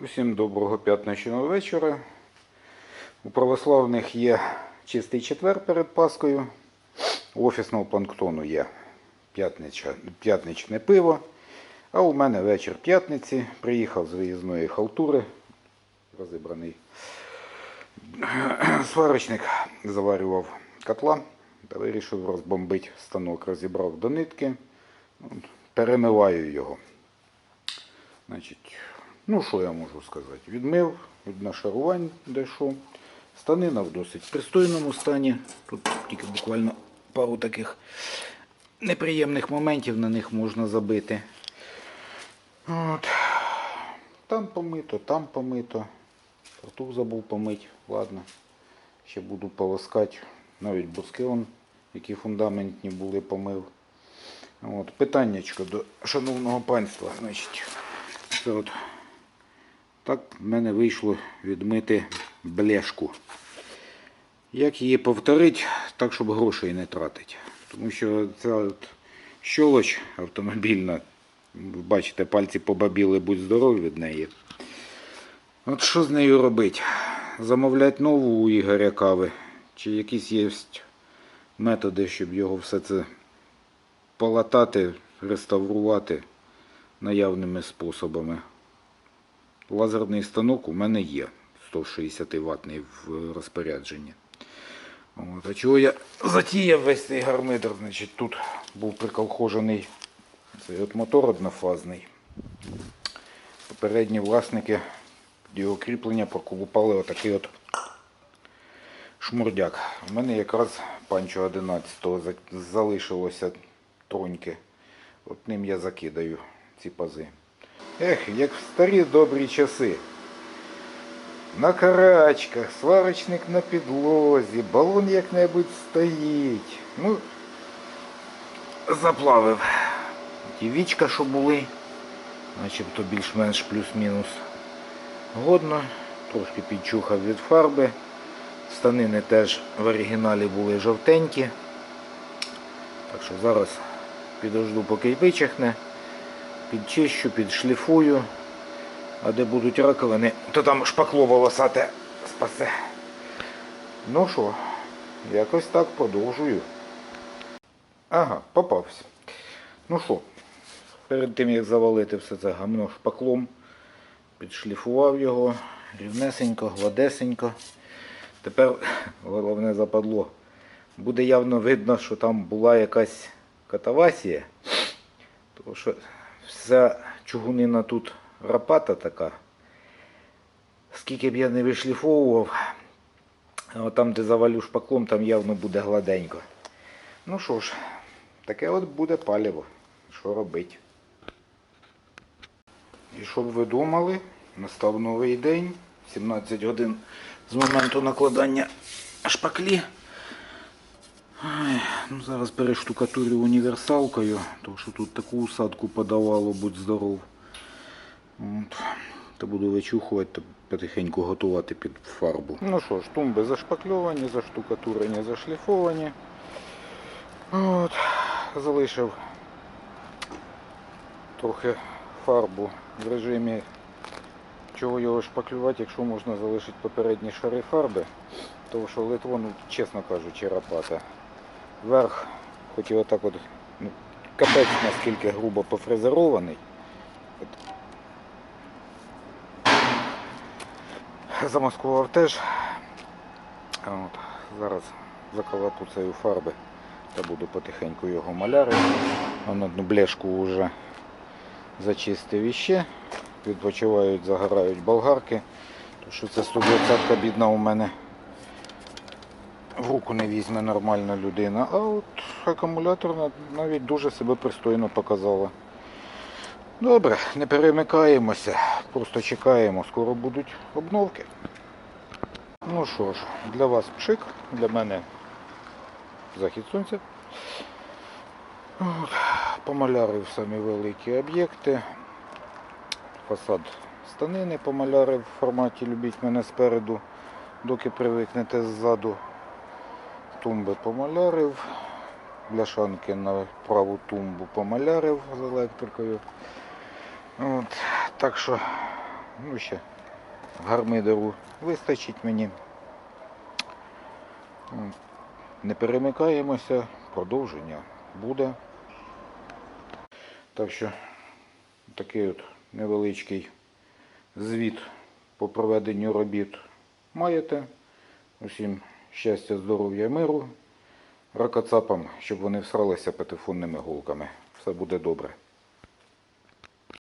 Усім доброго п'ятничного вечора. У православних є чистий четвер перед Паскою. У офісного планктону є п'ятничне пиво. А у мене вечір п'ятниці. Приїхав з виїзної халтури. Розібраний сварочник заварював котла та вирішив розбомбити станок. Розібрав до нитки. Перемиваю його. Значить, ну що я можу сказати? Відмив, від нашарувань дійшов. Станина в досить пристойному стані. Тут тільки буквально пару таких неприємних моментів на них можна забити. От. Там помито, там помито. Фартух забув помити. Ладно. Ще буду полоскати. Навіть буски, он, які фундаментні були, помив. От, питаннячко до шановного панства. Значить, це от так в мене вийшло відмити бляшку. Як її повторити, так, щоб грошей не тратити. Тому що ця от щолоч автомобільна, бачите, пальці побабіли, будь здорові від неї. От що з нею робити? Замовляти нову у Ігоря кави? Чи якісь є методи, щоб його все це полатати, реставрувати наявними способами. Лазерний станок у мене є 160 ватний в розпорядженні. От. А чого я затіяв весь цей гармидер? Значить, тут був приколхожений цей от мотор однофазний. Попередні власники його кріплення проколупали отакий от шмурдяк. У мене якраз панчо 11 за- залишилося троньки. От ним я закидаю ці пази. Ех, як в старі добрі часи. На карачках, сварочник на підлозі, балон як-небудь стоїть. Ну, заплавив. Ті що були, начебто більш-менш плюс-мінус. Годно, трошки підчухав від фарби. Станини теж в оригіналі були жовтенькі. Так що зараз підожду, поки й вичахне, підчищу, підшліфую. А де будуть раковини, то там шпакло волосате спасе. Ну що, якось так продовжую. Ага, попався. Ну що, перед тим як завалити все це гамно шпаклом, підшліфував його рівнесенько, гладесенько. Тепер головне западло. Буде явно видно, що там була якась катавасія. Тому що вся чугунина тут рапата така. Скільки б я не вишліфовував, там, де завалю шпаклом, там явно буде гладенько. Ну що ж, таке от буде паліво. Що робить? І щоб ви думали, настав новий день, 17 годин з моменту накладання шпаклі. Ну зараз перештукатурю універсалкою, тому що тут таку усадку подавало, будь здоров. От. Та буду вичухувати та потихеньку готувати під фарбу. Ну що ж, тумби зашпакльовані, заштукатурені, зашліфовані. От. Залишив трохи фарбу в режимі чого його шпаклювати, якщо можна залишити попередні шари фарби, тому що литво, ну, чесно кажучи, рапата. Верх, хоч і отак от, ну, капець наскільки грубо пофрезерований. Замаскував теж. От. Зараз заколотуцею фарби та буду потихеньку його малярити. Одну блешку вже зачистив іще. Відпочивають, загорають болгарки. Тому що це 120 бідна у мене в руку не візьме нормальна людина. А от акумулятор навіть дуже себе пристойно показала. Добре, не перемикаємося, просто чекаємо, скоро будуть обновки. Ну що ж, для вас пшик, для мене захід сонця. Помалярив самі великі об'єкти. Фасад станини помалярив в форматі Любіть мене спереду, доки привикнете ззаду. Тумби помалярив. Бляшанки на праву тумбу помалярив з електрикою. От, так що Ну, ще гармидеру вистачить мені. Не перемикаємося, продовження буде. Так що такий от невеличкий звіт по проведенню робіт маєте. Усім щастя, здоров'я, миру. Ракацапам, щоб вони всралися патефонними голками. Все буде добре.